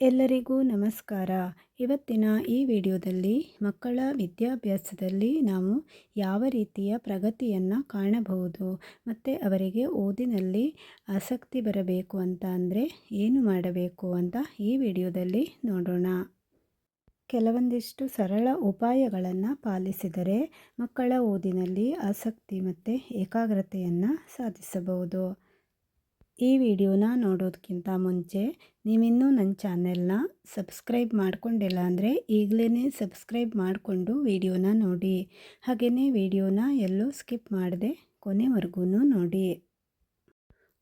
ಎಲ್ಲರಿಗೂ ನಮಸ್ಕಾರ. ಇವತ್ತಿನ ಈ ವಿಡಿಯೋದಲ್ಲಿ ಮಕ್ಕಳ ವಿದ್ಯಾಭ್ಯಾಸದಲ್ಲಿ ನಾವು ಯಾವ ರೀತಿಯ ಪ್ರಗತಿಯನ್ನು ಕಾಣಬಹುದು, ಮತ್ತು ಅವರಿಗೆ ಓದಿನಲ್ಲಿ ಆಸಕ್ತಿ ಬರಬೇಕು ಅಂತ ಅಂದರೆ ಏನು ಮಾಡಬೇಕು ಅಂತ ಈ ವಿಡಿಯೋದಲ್ಲಿ ನೋಡೋಣ. ಕೆಲವೊಂದಿಷ್ಟು ಸರಳ ಉಪಾಯಗಳನ್ನು ಪಾಲಿಸಿದರೆ ಮಕ್ಕಳ ಓದಿನಲ್ಲಿ ಆಸಕ್ತಿ ಮತ್ತು ಏಕಾಗ್ರತೆಯನ್ನು ಸಾಧಿಸಬಹುದು. ಈ ವಿಡಿಯೋನ ನೋಡೋದಕ್ಕಿಂತ ಮುಂಚೆ ನೀವಿನ್ನೂ ನನ್ನ ಚಾನೆಲ್ನ ಸಬ್ಸ್ಕ್ರೈಬ್ ಮಾಡ್ಕೊಂಡಿಲ್ಲ ಅಂದರೆ ಈಗಲೇ ಸಬ್ಸ್ಕ್ರೈಬ್ ಮಾಡಿಕೊಂಡು ವಿಡಿಯೋನ ನೋಡಿ. ಹಾಗೆಯೇ ವಿಡಿಯೋನ ಎಲ್ಲೂ ಸ್ಕಿಪ್ ಮಾಡದೆ ಕೊನೆವರೆಗೂ ನೋಡಿ.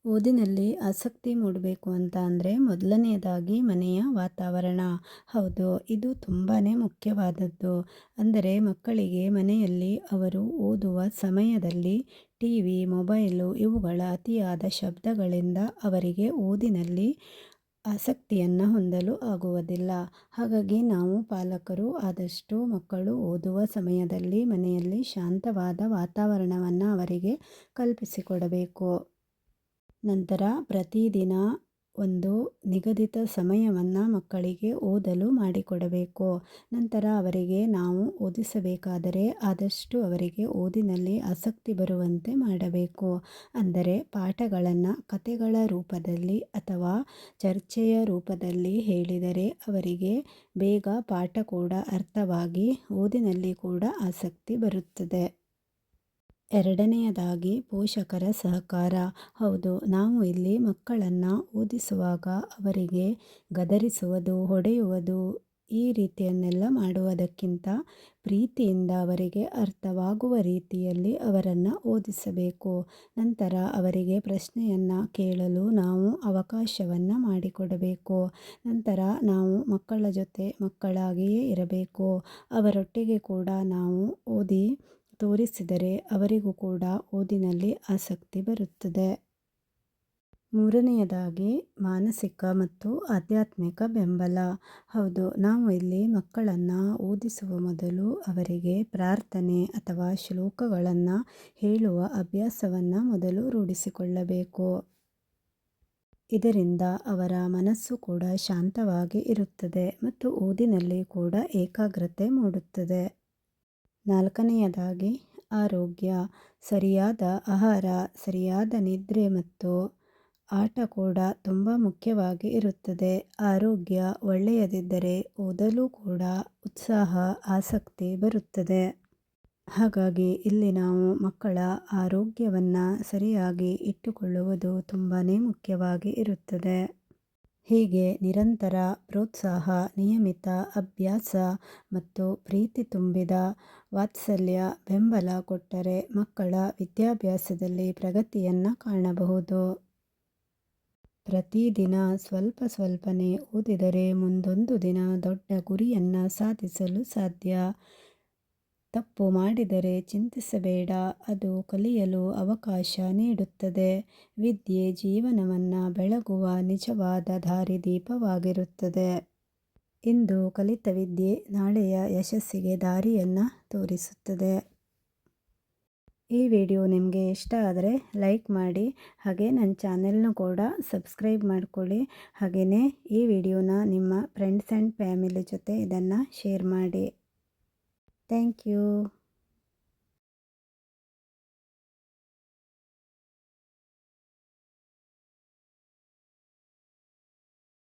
ಓದಿನಲ್ಲಿ ಆಸಕ್ತಿ ಮೂಡಬೇಕು ಅಂತ ಅಂದರೆ ಮೊದಲನೆಯದಾಗಿ ಮನೆಯ ವಾತಾವರಣ. ಹೌದು, ಇದು ತುಂಬಾ ಮುಖ್ಯವಾದದ್ದು. ಅಂದರೆ ಮಕ್ಕಳಿಗೆ ಮನೆಯಲ್ಲಿ ಅವರು ಓದುವ ಸಮಯದಲ್ಲಿ ಟಿ ವಿ ಮೊಬೈಲು ಇವುಗಳ ಅತಿಯಾದ ಶಬ್ದಗಳಿಂದ ಅವರಿಗೆ ಓದಿನಲ್ಲಿ ಆಸಕ್ತಿಯನ್ನು ಹೊಂದಲು ಆಗುವುದಿಲ್ಲ. ಹಾಗಾಗಿ ನಾವು ಪಾಲಕರು ಆದಷ್ಟು ಮಕ್ಕಳು ಓದುವ ಸಮಯದಲ್ಲಿ ಮನೆಯಲ್ಲಿ ಶಾಂತವಾದ ವಾತಾವರಣವನ್ನು ಅವರಿಗೆ ಕಲ್ಪಿಸಿಕೊಡಬೇಕು. ನಂತರ ಪ್ರತಿದಿನ ಒಂದು ನಿಗದಿತ ಸಮಯವನ್ನು ಮಕ್ಕಳಿಗೆ ಓದಲು ಮಾಡಿಕೊಡಬೇಕು. ನಂತರ ಅವರಿಗೆ ನಾವು ಓದಿಸಬೇಕಾದರೆ ಆದಷ್ಟು ಅವರಿಗೆ ಓದಿನಲ್ಲಿ ಆಸಕ್ತಿ ಬರುವಂತೆ ಮಾಡಬೇಕು. ಅಂದರೆ ಪಾಠಗಳನ್ನು ಕಥೆಗಳ ರೂಪದಲ್ಲಿ ಅಥವಾ ಚರ್ಚೆಯ ರೂಪದಲ್ಲಿ ಹೇಳಿದರೆ ಅವರಿಗೆ ಬೇಗ ಪಾಠ ಕೂಡ ಅರ್ಥವಾಗಿ ಓದಿನಲ್ಲಿ ಕೂಡ ಆಸಕ್ತಿ ಬರುತ್ತದೆ. ಎರಡನೆಯದಾಗಿ ಪೋಷಕರ ಸಹಕಾರ. ಹೌದು, ನಾವು ಇಲ್ಲಿ ಮಕ್ಕಳನ್ನು ಓದಿಸುವಾಗ ಅವರಿಗೆ ಗದರಿಸುವುದು, ಹೊಡೆಯುವುದು ಈ ರೀತಿಯನ್ನೆಲ್ಲ ಮಾಡುವುದಕ್ಕಿಂತ ಪ್ರೀತಿಯಿಂದ ಅವರಿಗೆ ಅರ್ಥವಾಗುವ ರೀತಿಯಲ್ಲಿ ಅವರನ್ನು ಓದಿಸಬೇಕು. ನಂತರ ಅವರಿಗೆ ಪ್ರಶ್ನೆಯನ್ನು ಕೇಳಲು ನಾವು ಅವಕಾಶವನ್ನು ಮಾಡಿಕೊಡಬೇಕು. ನಂತರ ನಾವು ಮಕ್ಕಳ ಜೊತೆ ಮಕ್ಕಳಾಗಿಯೇ ಇರಬೇಕು. ಅವರೊಟ್ಟಿಗೆ ಕೂಡ ನಾವು ಓದಿ ತೋರಿಸಿದರೆ ಅವರಿಗೂ ಕೂಡ ಓದಿನಲ್ಲಿ ಆಸಕ್ತಿ ಬರುತ್ತದೆ. ಮೂರನೆಯದಾಗಿ ಮಾನಸಿಕ ಮತ್ತು ಆಧ್ಯಾತ್ಮಿಕ ಬೆಂಬಲ. ಹೌದು, ನಾವು ಇಲ್ಲಿ ಮಕ್ಕಳನ್ನು ಓದಿಸುವ ಮೊದಲು ಅವರಿಗೆ ಪ್ರಾರ್ಥನೆ ಅಥವಾ ಶ್ಲೋಕಗಳನ್ನು ಹೇಳುವ ಅಭ್ಯಾಸವನ್ನು ಮೊದಲು ರೂಢಿಸಿಕೊಳ್ಳಬೇಕು. ಇದರಿಂದ ಅವರ ಮನಸ್ಸು ಕೂಡ ಶಾಂತವಾಗಿ ಇರುತ್ತದೆ ಮತ್ತು ಓದಿನಲ್ಲಿ ಕೂಡ ಏಕಾಗ್ರತೆ ಮೂಡುತ್ತದೆ. ನಾಲ್ಕನೆಯದಾಗಿ, ಆರೋಗ್ಯ, ಸರಿಯಾದ ಆಹಾರ, ಸರಿಯಾದ ನಿದ್ರೆ ಮತ್ತು ಆಟ ಕೂಡ ತುಂಬ ಮುಖ್ಯವಾಗಿ ಇರುತ್ತದೆ. ಆರೋಗ್ಯ ಒಳ್ಳೆಯದಿದ್ದರೆ ಓದಲು ಕೂಡ ಉತ್ಸಾಹ, ಆಸಕ್ತಿ ಬರುತ್ತದೆ. ಹಾಗಾಗಿ ಇಲ್ಲಿ ನಾವು ಮಕ್ಕಳ ಆರೋಗ್ಯವನ್ನು ಸರಿಯಾಗಿ ಇಟ್ಟುಕೊಳ್ಳುವುದು ತುಂಬಾ ಮುಖ್ಯವಾಗಿ ಇರುತ್ತದೆ. ಹೀಗೆ ನಿರಂತರ ಪ್ರೋತ್ಸಾಹ, ನಿಯಮಿತ ಅಭ್ಯಾಸ ಮತ್ತು ಪ್ರೀತಿ ತುಂಬಿದ ವಾತ್ಸಲ್ಯ ಬೆಂಬಲ ಕೊಟ್ಟರೆ ಮಕ್ಕಳ ವಿದ್ಯಾಭ್ಯಾಸದಲ್ಲಿ ಪ್ರಗತಿಯನ್ನು ಕಾಣಬಹುದು. ಪ್ರತಿದಿನ ಸ್ವಲ್ಪ ಸ್ವಲ್ಪನೇ ಓದಿದರೆ ಮುಂದೊಂದು ದಿನ ದೊಡ್ಡ ಗುರಿಯನ್ನು ಸಾಧಿಸಲು ಸಾಧ್ಯ. ತಪ್ಪು ಮಾಡಿದರೆ ಚಿಂತಿಸಬೇಡ, ಅದು ಕಲಿಯಲು ಅವಕಾಶ ನೀಡುತ್ತದೆ. ವಿದ್ಯೆ ಜೀವನವನ್ನು ಬೆಳಗುವ ನಿಜವಾದ ದಾರಿದೀಪವಾಗಿರುತ್ತದೆ ಇಂದು ಕಲಿತ ವಿದ್ಯೆ ನಾಳೆಯ ಯಶಸ್ಸಿಗೆ ದಾರಿಯನ್ನು ತೋರಿಸುತ್ತದೆ. ಈ ವಿಡಿಯೋ ನಿಮಗೆ ಇಷ್ಟ ಆದರೆ ಲೈಕ್ ಮಾಡಿ, ಹಾಗೆ ನನ್ನ ಚಾನೆಲ್ನೂ ಕೂಡ ಸಬ್ಸ್ಕ್ರೈಬ್ ಮಾಡಿಕೊಳ್ಳಿ. ಹಾಗೆಯೇ ಈ ವಿಡಿಯೋನ ನಿಮ್ಮ ಫ್ರೆಂಡ್ಸ್ ಆ್ಯಂಡ್ ಫ್ಯಾಮಿಲಿ ಜೊತೆ ಇದನ್ನು ಶೇರ್ ಮಾಡಿ. Thank you.